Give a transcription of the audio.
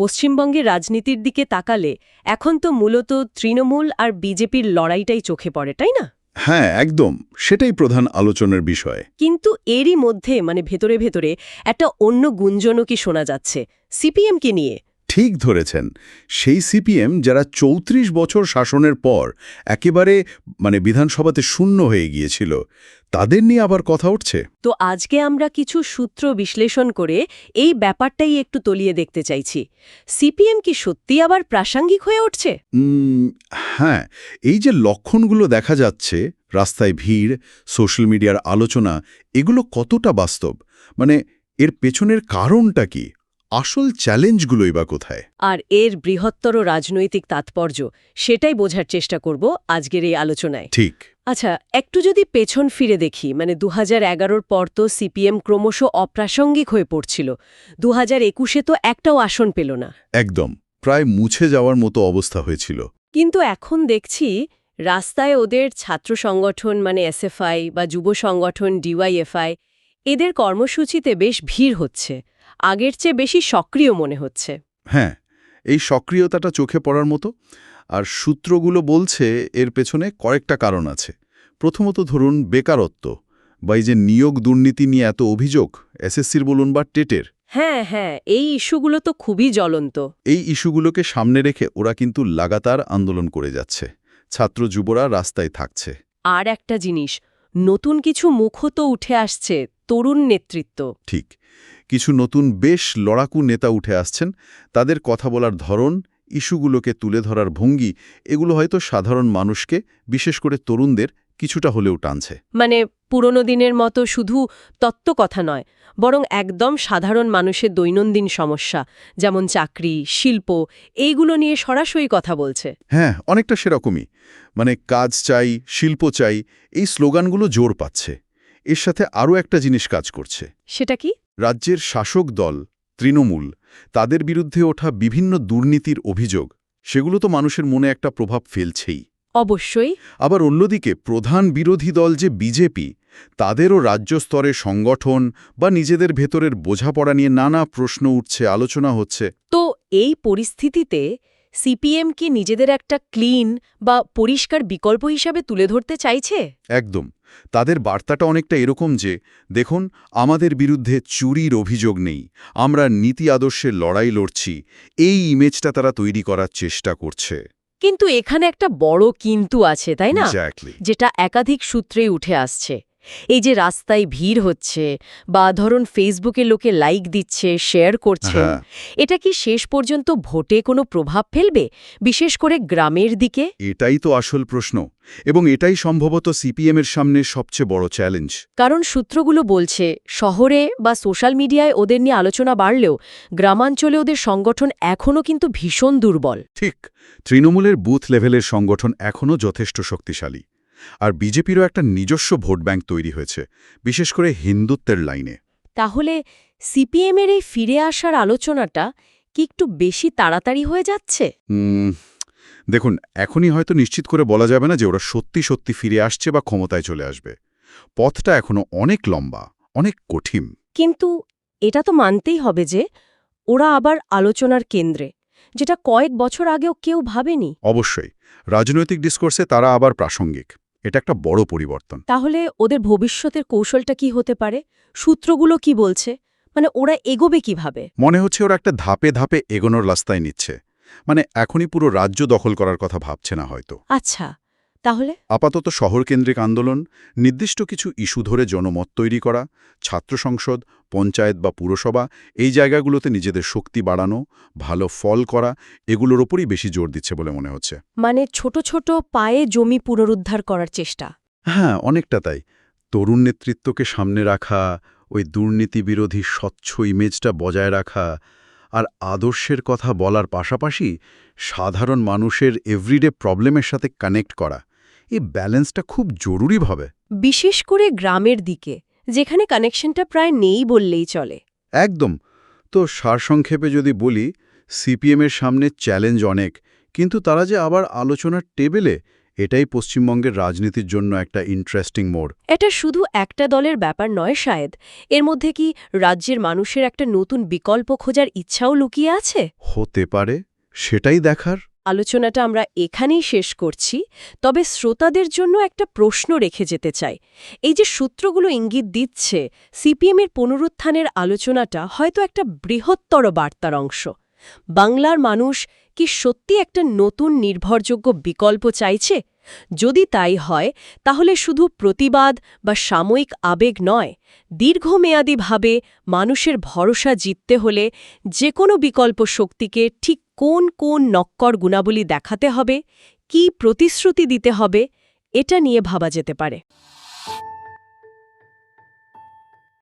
পশ্চিমবঙ্গের রাজনীতির দিকে তাকালে এখন তো মূলত তৃণমূল আর বিজেপির লড়াইটাই চোখে পড়ে তাই না? হ্যাঁ একদম। সেটাই প্রধান আলোচনার বিষয়। কিন্তু এরই মধ্যে মানে ভেতরে ভেতরে একটা অন্য গুঞ্জনও কি শোনা যাচ্ছে? সিপিএমকে নিয়ে। ঠিক ধরেছেন। সেই সিপিএম যারা চৌত্রিশ বছর শাসনের পর একেবারে মানে বিধানসভাতে শূন্য হয়ে গিয়েছিল তাদের নিয়ে আবার কথা উঠছে? তো আজকে আমরা কিছু সূত্র বিশ্লেষণ করে এই ব্যাপারটাই একটু তলিয়ে দেখতে চাইছি। সিপিএম কি সত্যি আবার প্রাসঙ্গিক হয়ে উঠছে? হ্যাঁ এই যে লক্ষণগুলো দেখা যাচ্ছে রাস্তায় ভিড় সোশ্যাল মিডিয়ার আলোচনা এগুলো কতটা বাস্তব? মানে এর পেছনের কারণটা কি? আসল চ্যালেঞ্জগুলোই বা কোথায়? আর এর বৃহত্তর রাজনৈতিক তাৎপর্য সেটাই বোঝার চেষ্টা করব আজকের এই আলোচনায়। ঠিক। আচ্ছা একটু যদি পেছন ফিরে দেখি মানে দু হাজার পর তো সিপিএম ক্রমশ অপ্রাসঙ্গিক হয়ে পড়ছিল দু হাজার একুশে তো একটাও আসন পেল না। একদম প্রায় মুছে যাওয়ার মতো অবস্থা হয়েছিল। কিন্তু এখন দেখছি রাস্তায় ওদের ছাত্র সংগঠন মানে এসএফআই বা যুব সংগঠন ডিওয়াইএফআই এদের কর্মসূচিতে বেশ ভিড় হচ্ছে আগের চেয়ে বেশি সক্রিয় মনে হচ্ছে। হ্যাঁ এই সক্রিয়তাটা চোখে পড়ার মতো আর সূত্রগুলো বলছে এর পেছনে কয়েকটা কারণ আছে। প্রথমত ধরুন বেকারত্ব বা এই যে নিয়োগ দুর্নীতি নিয়ে এত অভিযোগ এসএসসির বলুন বা টেটের। হ্যাঁ হ্যাঁ এই ইস্যুগুলো তো খুবই জ্বলন্ত। এই ইস্যুগুলোকে সামনে রেখে ওরা কিন্তু লাগাতার আন্দোলন করে যাচ্ছে। ছাত্র যুবরা রাস্তায় থাকছে। আর একটা জিনিস নতুন কিছু মুখও তো উঠে আসছে তরুণ নেতৃত্ব। ঠিক। কিছু নতুন বেশ লড়াকু নেতা উঠে আসছেন। তাদের কথা বলার ধরন ইস্যুগুলোকে তুলে ধরার ভঙ্গি এগুলো হয়তো সাধারণ মানুষকে বিশেষ করে তরুণদের কিছুটা হলেও টানছে। মানে পুরনো দিনের মতো শুধু তত্ত্ব কথা নয় বরং একদম সাধারণ মানুষের দৈনন্দিন সমস্যা যেমন চাকরি শিল্প এইগুলো নিয়ে সরাসরি কথা বলছে। হ্যাঁ অনেকটা সেরকমই। মানে কাজ চাই শিল্প চাই এই স্লোগানগুলো জোর পাচ্ছে। এর সাথে আরও একটা জিনিস কাজ করছে। সেটা কি? রাজ্যের শাসক দল তৃণমূল তাদের বিরুদ্ধে ওঠা বিভিন্ন দুর্নীতির অভিযোগ সেগুলো তো মানুষের মনে একটা প্রভাব ফেলছেই। অবশ্যই। আবার অন্যদিকে প্রধান বিরোধী দল যে বিজেপি তাদেরও রাজ্য স্তরে সংগঠন বা নিজেদের ভেতরের বোঝাপড়া নিয়ে নানা প্রশ্ন উঠছে আলোচনা হচ্ছে। তো এই পরিস্থিতিতে সিপিএম কি নিজেদের একটা ক্লিন বা পরিষ্কার বিকল্প হিসাবে তুলে ধরতে চাইছে? একদম। তাদের বার্তাটা অনেকটা এরকম যে দেখুন আমাদের বিরুদ্ধে চুরির অভিযোগ নেই আমরা নীতি আদর্শের লড়াই লড়ছি এই ইমেজটা তারা তৈরি করার চেষ্টা করছে। কিন্তু এখানে একটা বড় কিন্তু আছে তাই না. যেটা একাধিক সূত্রেই উঠে আসছে। এই যে রাস্তায় ভিড় হচ্ছে বা ধরুন ফেসবুকে লোকে লাইক দিচ্ছে শেয়ার করছে হ্যাঁ। এটা কি শেষ পর্যন্ত ভোটে কোনো প্রভাব ফেলবে? বিশেষ করে গ্রামের দিকে? এটাই তো আসল প্রশ্ন এবং এটাই সম্ভবত সিপিএমের সামনে সবচেয়ে বড় চ্যালেঞ্জ কারণ সূত্রগুলো বলছে শহরে বা সোশ্যাল মিডিয়ায় ওদের নিয়ে আলোচনা বাড়লেও গ্রামাঞ্চলে ওদের সংগঠন এখনও কিন্তু ভীষণ দুর্বল। ঠিক তৃণমূলের বুথ লেভেলের সংগঠন এখনও যথেষ্ট শক্তিশালী। আর বিজেপিরও একটা নিজস্ব ভোট ব্যাংক তৈরি হয়েছে বিশেষ করে হিন্দুত্বের লাইনে। তাহলে সিপিএমের এই ফিরে আসার আলোচনাটা কি একটু বেশি তাড়াতাড়ি হয়ে যাচ্ছে? দেখুন এখনই হয়তো নিশ্চিত করে বলা যাবে না যে ওরা সত্যি সত্যি ফিরে আসছে বা ক্ষমতায় চলে আসবে। পথটা এখনও অনেক লম্বা অনেক কঠিন। কিন্তু এটা তো মানতেই হবে যে ওরা আবার আলোচনার কেন্দ্রে যেটা কয়েক বছর আগেও কেউ ভাবেনি। অবশ্যই রাজনৈতিক ডিসকোর্সে তারা আবার প্রাসঙ্গিক। এটা একটা বড় পরিবর্তন। তাহলে ওদের ভবিষ্যতের কৌশলটা কি হতে পারে? সূত্রগুলো কি বলছে? মানে ওরা এগোবে কীভাবে? মনে হচ্ছে ওরা একটা ধাপে ধাপে এগোনোর রাস্তায় নিচ্ছে। মানে এখনই পুরো রাজ্য দখল করার কথা ভাবছে না হয়তো। আচ্ছা। তাহলে? আপাতত শহরকেন্দ্রিক আন্দোলন নির্দিষ্ট কিছু ইস্যু ধরে জনমত তৈরি করা ছাত্র সংসদ পঞ্চায়েত বা পুরসভা এই জায়গাগুলোতে নিজেদের শক্তি বাড়ানো ভালো ফল করা এগুলোর ওপরই বেশি জোর দিচ্ছে বলে মনে হচ্ছে। মানে ছোট ছোট পায়ে জমি পুনরুদ্ধার করার চেষ্টা? হ্যাঁ অনেকটা তাই। তরুণ নেতৃত্বকে সামনে রাখা ওই দুর্নীতি বিরোধী স্বচ্ছ ইমেজটা বজায় রাখা আর আদর্শের কথা বলার পাশাপাশি সাধারণ মানুষের এভরিডে প্রবলেমের সাথে কানেক্ট করা। এই ব্যালেন্সটা খুব জরুরি জরুরিভাবে বিশেষ করে গ্রামের দিকে যেখানে কানেকশনটা প্রায় নেই বললেই চলে। একদম। তো সারসংক্ষেপে যদি বলি সিপিএমের সামনে চ্যালেঞ্জ অনেক কিন্তু তারা যে আবার আলোচনার টেবিলে এটাই পশ্চিমবঙ্গের রাজনীতির জন্য একটা ইন্টারেস্টিং মোড়। এটা শুধু একটা দলের ব্যাপার নয় শায়দ এর মধ্যে কি রাজ্যের মানুষের একটা নতুন বিকল্প খোঁজার ইচ্ছাও লুকিয়ে আছে? হতে পারে সেটাই দেখার। আলোচনাটা আমরা এখানেই শেষ করছি, তবে শ্রোতাদের জন্য একটা প্রশ্ন রেখে যেতে চাই। এই যে সূত্রগুলো ইঙ্গিত দিচ্ছে সিপিএমের পুনরুত্থানের আলোচনাটা হয়তো একটা বৃহত্তর বার্তার অংশ। বাংলার মানুষ কি সত্যি একটা নতুন নির্ভরযোগ্য বিকল্প চাইছে? যদি তাই হয়, তাহলে শুধু প্রতিবাদ বা সাময়িক আবেগ নয়, দীর্ঘমেয়াদীভাবে মানুষের ভরসা জিততে হলে যে কোনো বিকল্প শক্তিকে ঠিক কোন কোন নক্কর গুণাবলী দেখাতে হবে, কি প্রতিশ্রুতি দিতে হবে, এটা নিয়ে ভাবা যেতে পারে।